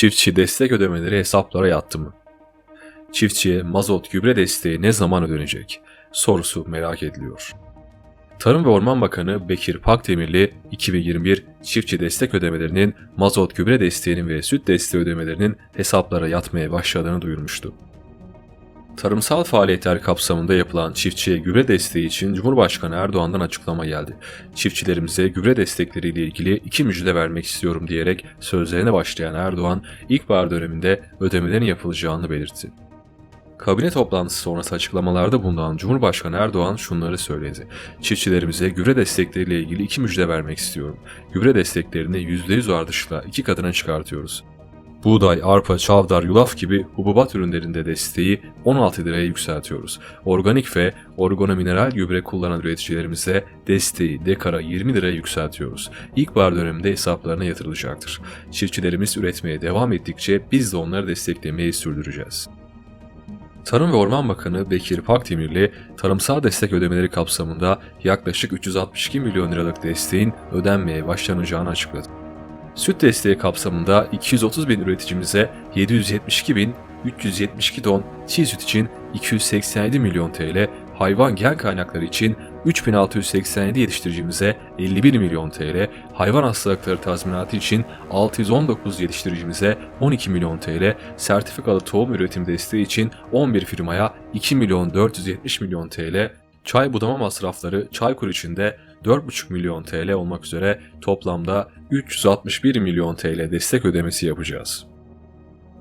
Çiftçi destek ödemeleri hesaplara yattı mı? Çiftçiye mazot gübre desteği ne zaman ödenecek? Sorusu merak ediliyor. Tarım ve Orman Bakanı Bekir Pakdemirli 2021 çiftçi destek ödemelerinin mazot gübre desteğinin ve süt desteği ödemelerinin hesaplara yatmaya başladığını duyurmuştu. Tarımsal faaliyetler kapsamında yapılan çiftçiye gübre desteği için Cumhurbaşkanı Erdoğan'dan açıklama geldi. Çiftçilerimize gübre destekleriyle ilgili iki müjde vermek istiyorum diyerek sözlerine başlayan Erdoğan, ilkbahar döneminde ödemelerin yapılacağını belirtti. Kabine toplantısı sonrası açıklamalarda bulunan Cumhurbaşkanı Erdoğan şunları söyledi. Çiftçilerimize gübre destekleriyle ilgili iki müjde vermek istiyorum. Gübre desteklerini %100 ardışla iki katına çıkartıyoruz. Buğday, arpa, çavdar, yulaf gibi hububat ürünlerinde desteği 16 liraya yükseltiyoruz. Organik ve organomineral gübre kullanan üreticilerimize desteği dekara 20 liraya yükseltiyoruz. İlkbahar döneminde hesaplarına yatırılacaktır. Çiftçilerimiz üretmeye devam ettikçe biz de onları desteklemeyi sürdüreceğiz. Tarım ve Orman Bakanı Bekir Pakdemirli, tarımsal destek ödemeleri kapsamında yaklaşık 362 milyon liralık desteğin ödenmeye başlanacağını açıkladı. Süt desteği kapsamında 230 bin üreticimize 772 bin 372 ton çiğ süt için 287 milyon TL, hayvan gen kaynakları için 3687 yetiştiricimize 51 milyon TL, hayvan hastalıkları tazminatı için 619 yetiştiricimize 12 milyon TL, sertifikalı tohum üretim desteği için 11 firmaya 2 milyon 470 milyon TL, çay budama masrafları Çaykur için de 4,5 milyon TL olmak üzere toplamda 361 milyon TL destek ödemesi yapacağız.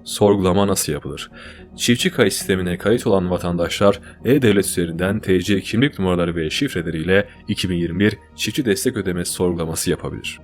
Sorgulama nasıl yapılır? Çiftçi kayıt sistemine kayıt olan vatandaşlar e-devlet üzerinden TC kimlik numaraları ve şifreleriyle 2021 çiftçi destek ödemesi sorgulaması yapabilir.